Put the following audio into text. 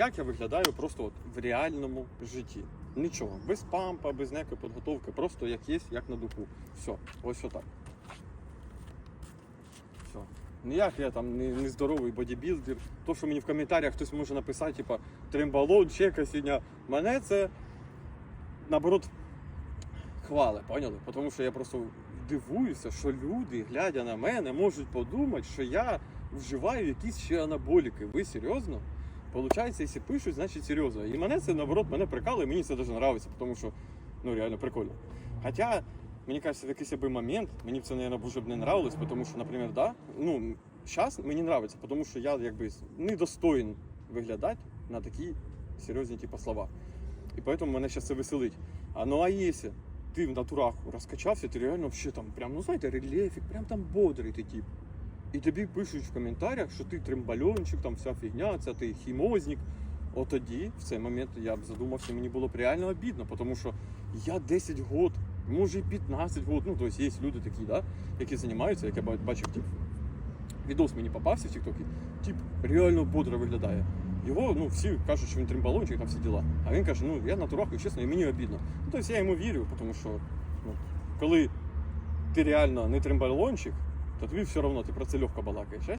Як я виглядаю просто от в реальному житті? Нічого, без пампа, без ніякої підготовки, просто як є, як на духу. Все, ось отак. Все. Ніяк я там не, не здоровий бодібілдер. То, що мені в коментарях хтось може написати, типа тримбалон, чека сьогодні. Мене це наоборот хвали, поняли? Тому що я просто дивуюся, що люди, глядя на мене, можуть подумати, що я вживаю якісь ще анаболіки. Ви серйозно? Получається, якщо пишуть, значить серйозно. І мене це наоборот мене прикалує, мені це дуже подобається, тому що ну реально прикольно. Хоча, мені кажется, в якийсь би момент мені б це, наверное, дуже б не нравилось, тому що, наприклад, да, ну, зараз мені нравиться, тому що я якби недостоин виглядати на такі серйозні типу, слова. І поэтому мене зараз це веселить. А ну а якщо ти в натураху розкачався, ти реально вообще там, прям, ну знаєте, рельєфік, прям там бодрий ти тип. І тобі пишуть в коментарях, що ти тримбальончик, там вся фігня, це ти хімозник. От тоді, в цей момент, я б задумався, мені було б реально обідно, тому що я 10 год, може і 15 год, ну, тобто є люди такі, да, які займаються, як я бачив, тип, відос мені попався в Тіктокі, тип реально бодро виглядає. Його, ну, всі кажуть, що він тримбалончик, там всі діла. А він каже, ну, я натураху, чесно, і мені обідно. Ну, тобто я йому вірю, тому що, ну, коли ти реально не тримбалончик, то тобі все одно ти про це легко балакаєш. а?